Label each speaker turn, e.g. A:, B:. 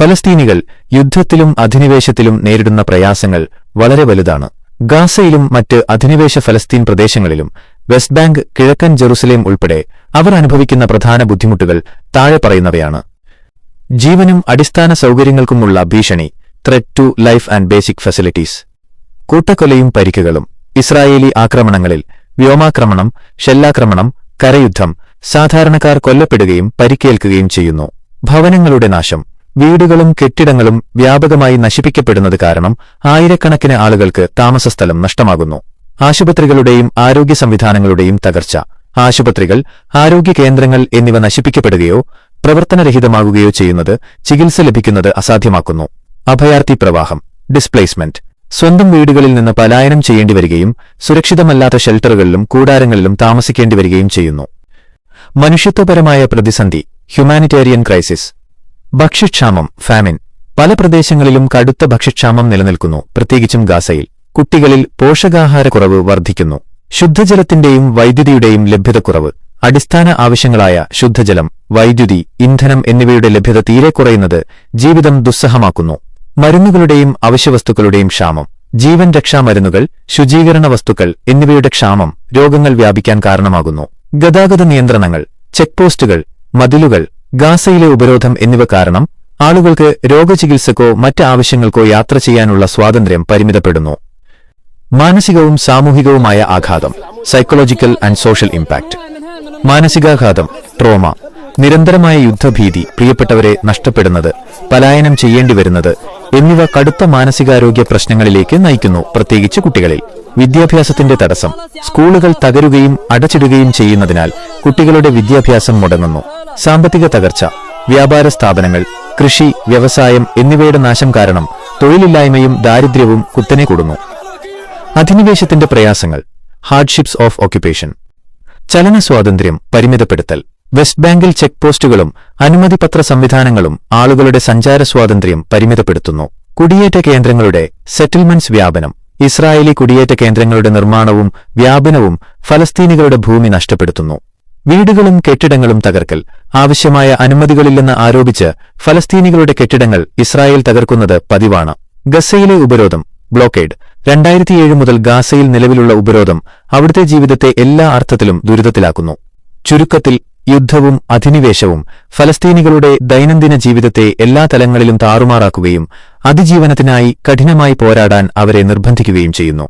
A: ഫലസ്തീനികൾ യുദ്ധത്തിലും അധിനിവേശത്തിലും നേരിടുന്ന പ്രയാസങ്ങൾ വളരെ വലുതാണ്. ഗാസയിലും മറ്റ് അധിനിവേശ ഫലസ്തീൻ പ്രദേശങ്ങളിലും വെസ്റ്റ് ബാങ്ക് കിഴക്കൻ ജെറുസലേം ഉൾപ്പെടെ അവർ അനുഭവിക്കുന്ന പ്രധാന ബുദ്ധിമുട്ടുകൾ താഴെ പറയുന്നവയാണ്. ജീവനും അടിസ്ഥാന സൗകര്യങ്ങൾക്കുമുള്ള ഭീഷണി threat to life and basic facilities കൂട്ടക്കൊലയും പരിക്കുകളും ഇസ്രായേലി ആക്രമണങ്ങളിൽ വ്യോമാക്രമണം ഷെല്ലാക്രമണം കരയുദ്ധം സാധാരണക്കാർ കൊല്ലപ്പെടുകയും പരിക്കേൽക്കുകയും ചെയ്യുന്നു. ഭവനങ്ങളുടെ നാശം വീടുകളും കെട്ടിടങ്ങളും വ്യാപകമായി നശിപ്പിക്കപ്പെടുന്നത് കാരണം ആയിരക്കണക്കിന് ആളുകൾക്ക് താമസസ്ഥലം നഷ്ടമാകുന്നു. ആശുപത്രികളുടെയും ആരോഗ്യ സംവിധാനങ്ങളുടെയും തകർച്ച. ആശുപത്രികൾ ആരോഗ്യ കേന്ദ്രങ്ങൾ എന്നിവ നശിപ്പിക്കപ്പെടുകയോ പ്രവർത്തനരഹിതമാകുകയോ ചെയ്യുന്നത് ചികിത്സ ലഭിക്കുന്നത് അസാധ്യമാക്കുന്നു. അഭയാർത്ഥി പ്രവാഹം ഡിസ്പ്ലേസ്മെന്റ്. സ്വന്തം വീടുകളിൽ നിന്ന് പലായനം ചെയ്യേണ്ടി വരികയും സുരക്ഷിതമല്ലാത്ത ഷെൽട്ടറുകളിലും കൂടാരങ്ങളിലും താമസിക്കേണ്ടി വരികയും ചെയ്യുന്നു. മനുഷ്യത്വപരമായ പ്രതിസന്ധി ഹ്യൂമാനിറ്റേറിയൻ ക്രൈസിസ്. ഭക്ഷ്യക്ഷാമം ഫാമിൻ. പല പ്രദേശങ്ങളിലും കടുത്ത ഭക്ഷ്യക്ഷാമം നിലനിൽക്കുന്നു. പ്രത്യേകിച്ചും ഗാസയിൽ. കുട്ടികളിൽ പോഷകാഹാരക്കുറവ് വർദ്ധിക്കുന്നു. ശുദ്ധജലത്തിന്റെയും വൈദ്യുതിയുടെയും ലഭ്യതക്കുറവ്. അടിസ്ഥാന ആവശ്യങ്ങളായ ശുദ്ധജലം വൈദ്യുതി ഇന്ധനം എന്നിവയുടെ ലഭ്യത തീരെ കുറയുന്നത് ജീവിതം ദുസ്സഹമാക്കുന്നു. മരുന്നുകളുടെയും അവശ്യവസ്തുക്കളുടെയും ക്ഷാമം. ജീവൻ രക്ഷാമരുന്നുകൾ ശുചീകരണ വസ്തുക്കൾ എന്നിവയുടെ ക്ഷാമം രോഗങ്ങൾ വ്യാപിക്കാൻ കാരണമാകുന്നു. ഗതാഗത നിയന്ത്രണങ്ങൾ ചെക്ക് പോസ്റ്റുകൾ മതിലുകൾ ഗാസയിലെ ഉപരോധം എന്നിവ കാരണം ആളുകൾക്ക് രോഗചികിത്സക്കോ മറ്റ് ആവശ്യങ്ങൾക്കോ യാത്ര ചെയ്യാനുള്ള സ്വാതന്ത്ര്യം പരിമിതപ്പെടുന്നു. മാനസികവും സാമൂഹികവുമായ ആഘാതം സൈക്കോളജിക്കൽ ആൻഡ് സോഷ്യൽ ഇമ്പാക്ട് മാനസികാഘാതം ട്രോമ നിരന്തരമായ യുദ്ധഭീതി പ്രിയപ്പെട്ടവരെ നഷ്ടപ്പെടുന്നത് പലായനം ചെയ്യേണ്ടി വരുന്നത് എന്നിവ കടുത്ത മാനസികാരോഗ്യ പ്രശ്നങ്ങളിലേക്ക് നയിക്കുന്നു പ്രത്യേകിച്ച് കുട്ടികളിൽ. വിദ്യാഭ്യാസത്തിന്റെ തടസ്സം. സ്കൂളുകൾ തകരുകയും അടച്ചിടുകയും ചെയ്യുന്നതിനാൽ കുട്ടികളുടെ വിദ്യാഭ്യാസം മുടങ്ങുന്നു. സാമ്പത്തിക തകർച്ച വ്യാപാര സ്ഥാപനങ്ങൾ കൃഷി വ്യവസായം എന്നിവയുടെ നാശം കാരണം തൊഴിലില്ലായ്മയും ദാരിദ്ര്യവും കുത്തനെ കൂടുന്നു. അധിനിവേശത്തിന്റെ പ്രയാസങ്ങൾ. Hardships of occupation. ചലന സ്വാതന്ത്ര്യം പരിമിതപ്പെടുത്തൽ. വെസ്റ്റ് ബാങ്കിൽ ചെക്ക് പോസ്റ്റുകളും അനുമതിപത്ര സംവിധാനങ്ങളും ആളുകളുടെ സഞ്ചാര സ്വാതന്ത്ര്യം പരിമിതപ്പെടുത്തുന്നു. കുടിയേറ്റ കേന്ദ്രങ്ങളുടെ സെറ്റിൽമെന്റ്സ് വ്യാപനം ഇസ്രായേലി കുടിയേറ്റ കേന്ദ്രങ്ങളുടെ നിർമ്മാണവും വ്യാപനവും ഫലസ്തീനികളുടെ ഭൂമി നഷ്ടപ്പെടുത്തുന്നു. വീടുകളും കെട്ടിടങ്ങളും തകർക്കൽ ആവശ്യമായ അനുമതികളില്ലെന്ന് ആരോപിച്ച് ഫലസ്തീനികളുടെ കെട്ടിടങ്ങൾ ഇസ്രായേൽ തകർക്കുന്നത് പതിവാണ്. ഗസയിലെ ഉപരോധം ബ്ലോക്കേഡ് രണ്ടായിരത്തിയേഴ് മുതൽ ഗാസയിൽ നിലവിലുള്ള ഉപരോധം അവിടുത്തെ ജീവിതത്തെ എല്ലാ അർത്ഥത്തിലും ദുരിതത്തിലാക്കുന്നു. ചുരുക്കത്തിൽ യുദ്ധവും അധിനിവേശവും ഫലസ്തീനികളുടെ ദൈനംദിന ജീവിതത്തെ എല്ലാ തലങ്ങളിലും താറുമാറാക്കുകയും അതിജീവനത്തിനായി കഠിനമായി പോരാടാൻ അവരെ നിർബന്ധിക്കുകയും ചെയ്യുന്നു.